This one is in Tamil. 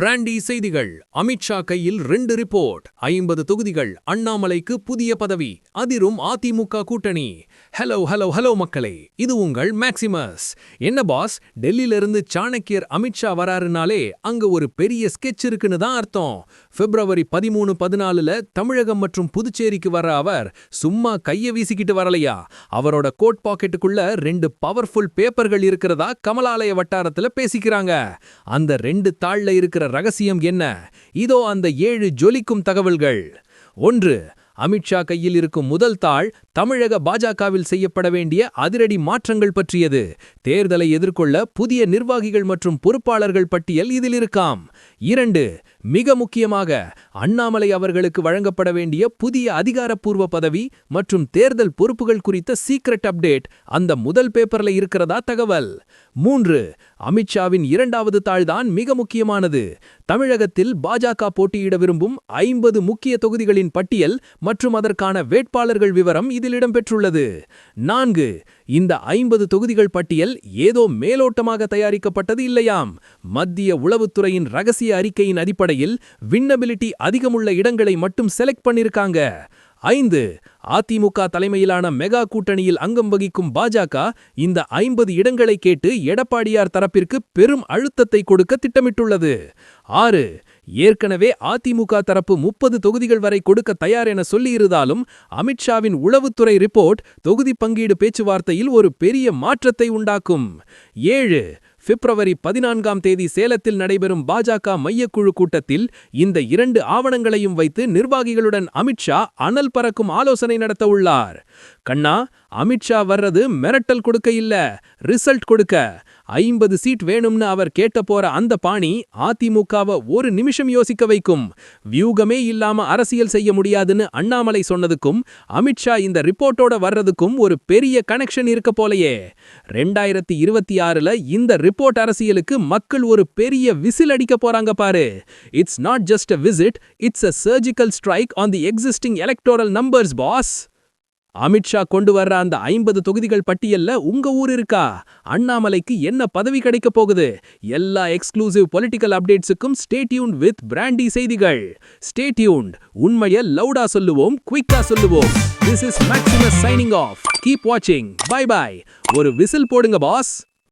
பிராண்டி செய்திகள். அமித்ஷா கையில் ரெண்டு ரிப்போர்ட். ஐம்பது தொகுதிகள். அண்ணாமலைக்கு புதிய பதவி. அதிரும் அதிமுக கூட்டணி. ஹலோ ஹலோ ஹலோ மக்களே. இது உங்கள் மேக்சிமஸ். என்ன பாஸ்? டெல்லியிலிருந்து சாணக்கியர் அமித்ஷா வராருனாலே அங்க ஒரு பெரிய ஸ்கெட்ச் இருக்குன்னு தான் அர்த்தம். பிப்ரவரி பதிமூணு பதினாலுல தமிழகம் மற்றும் புதுச்சேரிக்கு வர அவர் சும்மா கைய வீசிக்கிட்டு வரலையா? அவரோட கோட் பாக்கெட்டுக்குள்ள ரெண்டு பவர்ஃபுல் பேப்பர்கள் இருக்கிறதா? கமலாலய வட்டாரத்துல பேசிக்கிறாங்க. அந்த ரெண்டு தாள்ல இருக்கிற ரகசியம் என்ன? இதோ அந்த ஏழு ஜொலிக்கும் தகவல்கள். ஒன்று அமித்ஷா கையில் இருக்கும் முதல் தாள் தமிழக பாஜகவில் செய்யப்பட வேண்டிய அதிரடி மாற்றங்கள் பற்றியது. தேர்தலை எதிர்கொள்ள புதிய நிர்வாகிகள் மற்றும் பொறுப்பாளர்கள் பட்டியல் இதில் இருக்காம். இரண்டு மிக முக்கியமாக அண்ணாமலை அவர்களுக்கு வழங்கப்பட வேண்டிய புதிய அதிகாரப்பூர்வ பதவி மற்றும் தேர்தல் பொறுப்புகள் குறித்த சீக்ரெட் அப்டேட் அந்த முதல் பேப்பர்ல இருக்கிறதா தகவல்? மூன்று அமித்ஷாவின் இரண்டாவது தாள்தான் மிக முக்கியமானது. தமிழகத்தில் பாஜக போட்டியிட விரும்பும் ஐம்பது முக்கிய தொகுதிகளின் பட்டியல் மற்றும் அதற்கான வேட்பாளர்கள் விவரம் இதில் இடம்பெற்றுள்ளது. நான்கு இந்த ஐம்பது தொகுதிகள் பட்டியல் ஏதோ மேலோட்டமாக தயாரிக்கப்பட்டது இல்லையாம். மத்திய உளவுத்துறையின் ரகசிய அறிக்கையின் அடிப்படையில் விண்ணபிலிட்டி அதிகமுள்ள இடங்களை மட்டும் செலக்ட் பண்ணிருக்காங்க. ஐந்து அதிமுக தலைமையிலான மெகா கூட்டணியில் அங்கம் வகிக்கும் பாஜக இந்த ஐம்பது இடங்களை கேட்டு எடப்பாடியார் தரப்பிற்கு பெரும் அழுத்தத்தை கொடுக்க திட்டமிட்டுள்ளது. ஆறு ஏற்கனவே அதிமுக தரப்பு முப்பது தொகுதிகள் வரை கொடுக்க தயார் என சொல்லியிருந்தாலும் அமித்ஷாவின் உளவுத்துறை ரிப்போர்ட் தொகுதி பங்கீடு பேச்சுவார்த்தையில் ஒரு பெரிய மாற்றத்தை உண்டாக்கும். ஏழு பிப்ரவரி பதினான்காம் தேதி சேலத்தில் நடைபெறும் பாஜக மையக்குழு கூட்டத்தில் இந்த இரண்டு ஆவணங்களையும் வைத்து நிர்வாகிகளுடன் அமித்ஷா அனல் பறக்கும் ஆலோசனை நடத்த உள்ளார். கண்ணா அமித்ஷா வர்றது மிரட்டல் கொடுக்க இல்ல ரிசல்ட் கொடுக்க. ஐம்பது சீட் வேணும்னு அவர் கேட்ட போற அந்த பாணி அதிமுகவை ஒரு நிமிஷம் யோசிக்க வைக்கும். வியூகமே இல்லாம அரசியல் செய்ய முடியாதுன்னு அண்ணாமலை சொன்னதுக்கும் அமித்ஷா இந்த ரிப்போர்ட்டோட வர்றதுக்கும் ஒரு பெரிய கனெக்ஷன் இருக்க போலயே. ரெண்டாயிரத்தி இருபத்தி ஆறுல இந்த ரிப்போர்ட் அரசியலுக்கு மக்கள் ஒரு பெரிய விசில் அடிக்க போறாங்க பாரு. It's not just a visit it's a surgical strike on the existing electoral numbers pass Amit Shah கொண்டு வர்ற அந்த ஐம்பது தொகுதிகள் பட்டியல்ல உங்க ஊர் இருக்கா? அண்ணாமலைக்கு என்ன பதவி கிடைக்க போகுது? எல்லா எக்ஸ்க்ளூசிவ் பொலிட்டிக்கல் அப்டேட்ஸுக்கும் ஸ்டேட்யூன் வித் பிராண்டி செய்திகள். ஸ்டேட்யூன்ட் உண்மைய லவுடா சொல்லுவோம் குயிக்கா சொல்லுவோம். This is Maximus signing off keep வாட்சிங் பை பை ஒரு விசில் போடுங்க பாஸ்